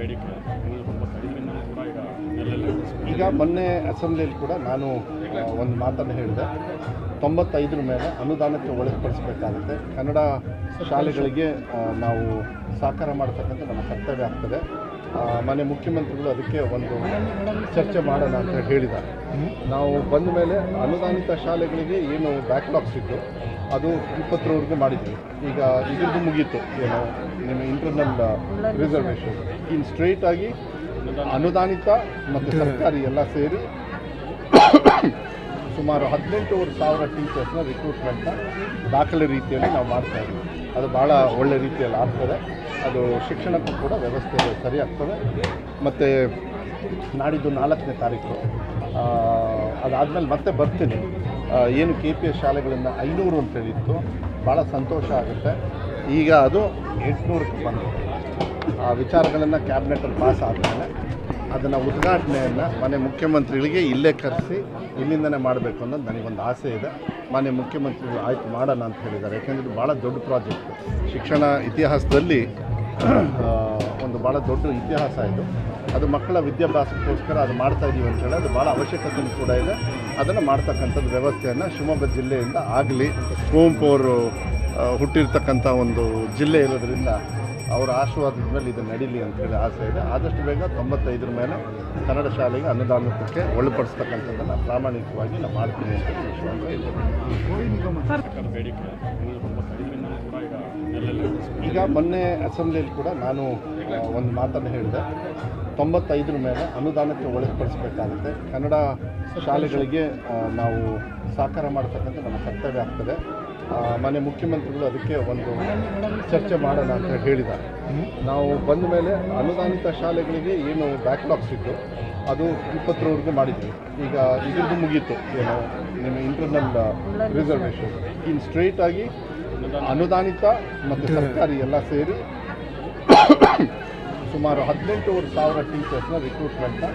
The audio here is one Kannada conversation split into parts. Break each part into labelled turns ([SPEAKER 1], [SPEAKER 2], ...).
[SPEAKER 1] ಬೇಡಿಕೆ ಯಾಕಂದರೆ ತುಂಬ ಕಡಿಮೆಯಿಂದ ಕೂಡ ಈಗ ನೆಲೆಲ್ಲ
[SPEAKER 2] ಈಗ ಮೊನ್ನೆ ಅಸೆಂಬ್ಲಿಯಲ್ಲಿ ಕೂಡ ನಾನು ಒಂದು ಮಾತನ್ನು ಹೇಳಿದೆ. ತೊಂಬತ್ತೈದರ ಮೇಲೆ ಅನುದಾನಕ್ಕೆ ಒಳಪಡಿಸಬೇಕಾಗುತ್ತೆ. ಕನ್ನಡ ಶಾಲೆಗಳಿಗೆ ನಾವು ಸಹಕಾರ ಮಾಡ್ತಕ್ಕಂಥ ನಮ್ಮ ಕರ್ತವ್ಯ ಆಗ್ತದೆ. ಮನೆ ಮುಖ್ಯಮಂತ್ರಿಗಳು ಅದಕ್ಕೆ ಒಂದು ಚರ್ಚೆ ಮಾಡೋಣ ಅಂತ ಹೇಳಿದ್ದಾರೆ. ನಾವು ಬಂದ ಮೇಲೆ ಅನುದಾನಿತ ಶಾಲೆಗಳಿಗೆ ಏನು ಬ್ಯಾಕ್ಲಾಗ್ಸ್ ಇತ್ತು, ಅದು ಇಪ್ಪತ್ತರವರೆಗೂ ಮಾಡಿದ್ವಿ. ಈಗ ಇದ್ರದ್ದು ಮುಗೀತು. ಏನು, ನಿಮ್ಮ ಇಂಟರ್ನಲ್ ರಿಸರ್ವೇಷನ್ ಇನ್ನು ಸ್ಟ್ರೈಟ್ ಆಗಿ ಅನುದಾನಿತ ಮತ್ತು ಸರ್ಕಾರಿ ಎಲ್ಲ ಸೇರಿ ಸುಮಾರು ಹದಿನೆಂಟೂವರೆ ಸಾವಿರ ಟೀಚರ್ಸ್ನ ರಿಕ್ರೂಟ್ಮೆಂಟ್ನ ದಾಖಲೆ ರೀತಿಯಲ್ಲಿ ನಾವು ಮಾಡ್ತಾ ಇದ್ದೀವಿ. ಅದು ಭಾಳ ಒಳ್ಳೆ ರೀತಿಯಲ್ಲಿ ಆಗ್ತದೆ. ಅದು ಶಿಕ್ಷಣಕ್ಕೂ ಕೂಡ ವ್ಯವಸ್ಥೆ ಸರಿಯಾಗ್ತದೆ. ಮತ್ತು ನಾಡಿದ್ದು ನಾಲ್ಕನೇ ತಾರೀಕು. ಅದಾದಮೇಲೆ ಮತ್ತೆ ಬರ್ತೀನಿ. ಏನು ಕೆ ಪಿ ಎಸ್ ಶಾಲೆಗಳನ್ನು ಐನೂರು ಅಂತ ಹೇಳಿತ್ತು. ಭಾಳ ಸಂತೋಷ ಆಗುತ್ತೆ. ಈಗ ಅದು ಎಂಟುನೂರಕ್ಕೆ ಬಂದಿದೆ ಆ ವಿಚಾರಗಳನ್ನು ಕ್ಯಾಬಿನೆಟಲ್ಲಿ ಪಾಸ್ ಆದಮೇಲೆ ಅದನ್ನು ಉದ್ಘಾಟನೆಯನ್ನು ಮನೆ ಮುಖ್ಯಮಂತ್ರಿಗಳಿಗೆ ಇಲ್ಲೇ ಕರೆಸಿ ಇಲ್ಲಿಂದನೇ ಮಾಡಬೇಕು ಅನ್ನೋದು ನನಗೊಂದು ಆಸೆ ಇದೆ. ಮಾನ್ಯ ಮುಖ್ಯಮಂತ್ರಿಗಳು ಆಯ್ತು ಮಾಡೋಣ ಅಂತ ಹೇಳಿದ್ದಾರೆ. ಯಾಕೆಂದರೆ ಭಾಳ ದೊಡ್ಡ ಪ್ರಾಜೆಕ್ಟ್. ಶಿಕ್ಷಣ ಇತಿಹಾಸದಲ್ಲಿ ಒಂದು ಭಾಳ ದೊಡ್ಡ ಇತಿಹಾಸ ಇದು. ಅದು ಮಕ್ಕಳ ವಿದ್ಯಾಭ್ಯಾಸಕ್ಕೋಸ್ಕರ ಅದು ಮಾಡ್ತಾ ಇದೀವಿ ಅಂತ ಹೇಳಿ, ಅದು ಭಾಳ ಅವಶ್ಯಕತೆ ಕೂಡ ಇದೆ. ಅದನ್ನು ಮಾಡ್ತಕ್ಕಂಥದ್ದು ವ್ಯವಸ್ಥೆಯನ್ನು ಶಿವಮೊಗ್ಗ ಜಿಲ್ಲೆಯಿಂದ ಆಗಲಿ ಕುವೆಂಪು ಅವರು ಹುಟ್ಟಿರ್ತಕ್ಕಂಥ ಒಂದು ಜಿಲ್ಲೆ ಇರೋದ್ರಿಂದ ಅವರ ಆಶೀರ್ವಾದದ ಮೇಲೆ ಇದು ನಡೀಲಿ ಅಂತೇಳಿ ಆಸೆ ಇದೆ. ಆದಷ್ಟು ಬೇಗ ತೊಂಬತ್ತೈದರ ಮೇಲೆ ಕನ್ನಡ ಶಾಲೆಗೆ ಅನುದಾನಕ್ಕೆ ಒಳಪಡಿಸ್ತಕ್ಕಂಥದ್ದನ್ನು ಪ್ರಾಮಾಣಿಕವಾಗಿ ನಾವು ಮಾಡ್ತೀನಿ ಅಂತ ವಿಶ್ವಾಸ
[SPEAKER 1] ಈಗ
[SPEAKER 2] ಮೊನ್ನೆ ಅಸೆಂಬ್ಲಿಯಲ್ಲಿ ಕೂಡ ನಾನು ಒಂದು ಮಾತನ್ನು ಹೇಳಿದೆ. ತೊಂಬತ್ತೈದರ ಮೇಲೆ ಅನುದಾನಕ್ಕೆ ಒಳಪಡಿಸ್ಬೇಕಾಗುತ್ತೆ. ಕನ್ನಡ ಶಾಲೆಗಳಿಗೆ ನಾವು ಸಹಕಾರ ಮಾಡ್ತಕ್ಕಂಥ ನಮ್ಮ ಕರ್ತವ್ಯ ಆಗ್ತದೆ. ಆ, ಮಾನ್ಯ ಮುಖ್ಯಮಂತ್ರಿಗಳು ಅದಕ್ಕೆ ಒಂದು ಚರ್ಚೆ ಮಾಡೋಣ ಅಂತ ಹೇಳಿದ್ದಾರೆ. ನಾವು ಬಂದ ಮೇಲೆ ಅನುದಾನಿತ ಶಾಲೆಗಳಿಗೆ ಏನು ಬ್ಯಾಕ್ಲಾಗ್ಸ್ ಇತ್ತು ಅದು ಇಪ್ಪತ್ತರವರೆಗೂ ಮಾಡಿದ್ವಿ ಈಗ ಇದ್ರದ್ದು ಮುಗೀತು ಏನು ನಿಮ್ಮ ಇಂಟರ್ನಲ್ ರಿಸರ್ವೇಷನ್ ಇನ್ನು ಸ್ಟ್ರೈಟಾಗಿ ಅನುದಾನಿತ ಮತ್ತು ಸರ್ಕಾರಿ ಎಲ್ಲ ಸೇರಿ ಸುಮಾರು ಹದಿನೆಂಟೂವರೆ ಸಾವಿರ ಟೀಚರ್ಸ್ನ ರಿಕ್ರೂಟ್ಮೆಂಟ್ನ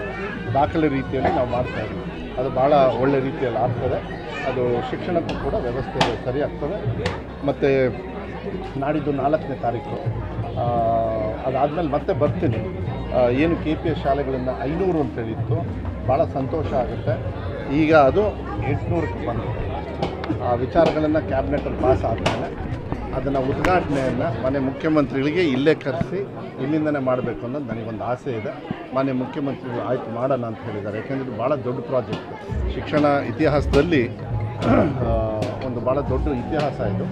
[SPEAKER 2] ದಾಖಲೆ ರೀತಿಯಲ್ಲಿ ನಾವು ಮಾಡ್ತಾ ಇದ್ದೀವಿ. ಅದು ಭಾಳ ಒಳ್ಳೆ ರೀತಿಯಲ್ಲಿ ಆಗ್ತದೆ. ಅದು ಶಿಕ್ಷಣಕ್ಕೂ ಕೂಡ ವ್ಯವಸ್ಥೆ ಸರಿಯಾಗ್ತದೆ ಮತ್ತು ನಾಡಿದ್ದು ನಾಲ್ಕನೇ ತಾರೀಕು. ಅದಾದಮೇಲೆ ಮತ್ತೆ ಬರ್ತೀನಿ. ಏನು ಕೆ ಪಿ ಎಸ್ ಶಾಲೆಗಳನ್ನು ಐನೂರು ಅಂತ ಹೇಳಿತ್ತು. ಭಾಳ ಸಂತೋಷ ಆಗುತ್ತೆ. ಈಗ ಅದು ಎಂಟುನೂರಕ್ಕೆ ಬಂದಿದೆ ಆ ವಿಚಾರಗಳನ್ನು ಕ್ಯಾಬಿನೆಟಲ್ಲಿ ಪಾಸ್ ಆದಮೇಲೆ ಅದನ್ನು ಉದ್ಘಾಟನೆಯನ್ನು ಮನೆ ಮುಖ್ಯಮಂತ್ರಿಗಳಿಗೆ ಇಲ್ಲೇ ಕರೆಸಿ ಇಲ್ಲಿಂದನೇ ಮಾಡಬೇಕು ಅನ್ನೋದು ನನಗೊಂದು ಆಸೆ ಇದೆ. ಮಾನ್ಯ ಮುಖ್ಯಮಂತ್ರಿಗಳು ಆಯ್ತು ಮಾಡೋಣ ಅಂತ ಹೇಳಿದ್ದಾರೆ. ಯಾಕೆಂದರೆ ಭಾಳ ದೊಡ್ಡ ಪ್ರಾಜೆಕ್ಟ್. ಶಿಕ್ಷಣ ಇತಿಹಾಸದಲ್ಲಿ ಒಂದು ಭಾಳ ದೊಡ್ಡ ಇತಿಹಾಸ ಇದು.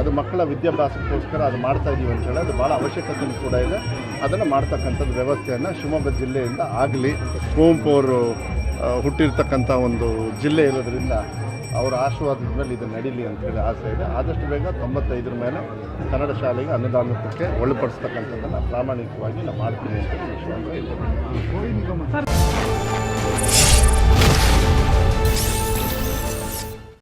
[SPEAKER 2] ಅದು ಮಕ್ಕಳ ವಿದ್ಯಾಭ್ಯಾಸಕ್ಕೋಸ್ಕರ ಅದು ಮಾಡ್ತಾ ಇದ್ದೀವಿ ಅಂತ ಹೇಳಿ, ಅದು ಭಾಳ ಅವಶ್ಯಕತೆ ಕೂಡ ಇದೆ. ಅದನ್ನು ಮಾಡ್ತಕ್ಕಂಥದ್ದು ವ್ಯವಸ್ಥೆಯನ್ನು ಶಿವಮೊಗ್ಗ ಜಿಲ್ಲೆಯಿಂದ ಆಗಲಿ ಕುವೆಂಪು ಅವರು ಹುಟ್ಟಿರ್ತಕ್ಕಂಥ ಒಂದು ಜಿಲ್ಲೆ ಇರೋದರಿಂದ ಅವರ ಆಶೀರ್ವಾದದ ಮೇಲೆ ಇದು ನಡೀಲಿ ಅಂತೇಳಿ ಆಸೆ ಇದೆ. ಆದಷ್ಟು ಬೇಗ ತೊಂಬತ್ತೈದರ ಮೇಲೆ ಕನ್ನಡ ಶಾಲೆಗೆ ಅನುದಾನಕ್ಕೆ ಒಳಪಡಿಸ್ತಕ್ಕಂಥದ್ದನ್ನು ಪ್ರಾಮಾಣಿಕವಾಗಿ ನಾವು ಮಾಡ್ತೀವಿ ಅಂತ ವಿಶ್ವಾಸ ಇದೆ.